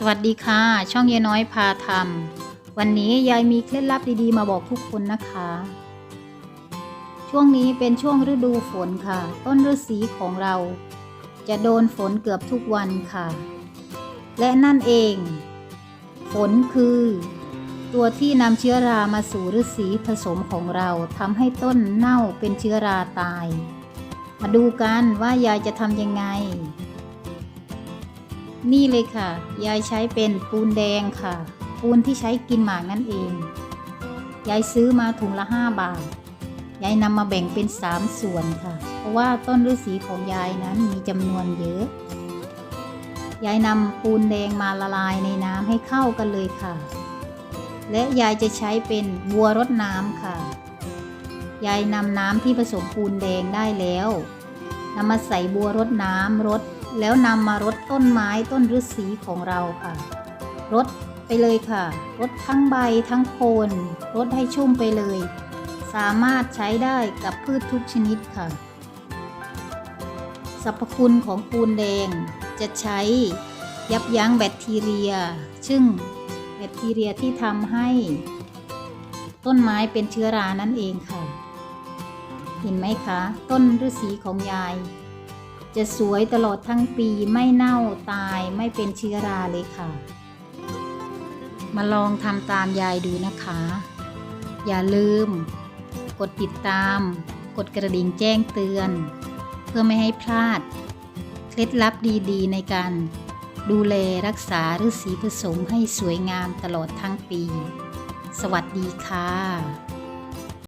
สวัสดีค่ะ ช่องยายน้อยพาทำวันนี้ยายมีเคล็ดลับดีๆ มาบอกทุกคนนะคะ ช่วงนี้เป็นช่วงฤดูฝนค่ะ ต้นฤาษีของเรา จะโดนฝนเกือบทุกวันค่ะ และนั่นเอง ฝนคือ ตัวที่นำเชื้อรามาสู่ฤาษีผสมของเราทำให้ต้นเน่าเป็นเชื้อราตาย มาดูกันว่ายายจะทำยังไง นี่เลยค่ะ ยายใช้เป็นปูนแดงค่ะ ปูนที่ใช้กินหมากนั่นเอง ยายซื้อมาถุงละห้าบาท ยายนำมาแบ่งเป็นสามส่วนค่ะ เพราะว่าต้นฤาษีของยายนั้นมีจำนวนเยอะ ยายนำปูนแดงมาละลายในน้ำให้เข้ากันเลยค่ะ และยายจะใช้เป็นบัวรดน้ำค่ะ ยายนำน้ำที่ผสมปูนแดงได้แล้วนำมาใส่บัวรดน้ำรด แล้วนำมารดต้นไม้ต้นฤาษีของเราค่ะ รดไปเลยค่ะ รดทั้งใบทั้งโคน รดให้ชุ่มไปเลย สามารถใช้ได้กับพืชทุกชนิดค่ะ สรรพคุณของปูนแดงจะใช้ยับยั้งแบคทีเรีย ซึ่งแบคทีเรียที่ทำให้ต้นไม้เป็นเชื้อรานั่นเองค่ะ เห็นไหมคะ ต้นฤาษีของยาย จะสวยตลอดทั้งปีไม่เน่าตายไม่เป็นเชื้อราเลยค่ะ มาลองทำตามยายดูนะคะ อย่าลืม กดติดตาม กดกระดิ่งแจ้งเตือน เพื่อไม่ให้พลาด เคล็ดลับดีๆ ในการดูแลรักษาฤาษีผสมให้สวยงามตลอดทั้งปี สวัสดีค่ะ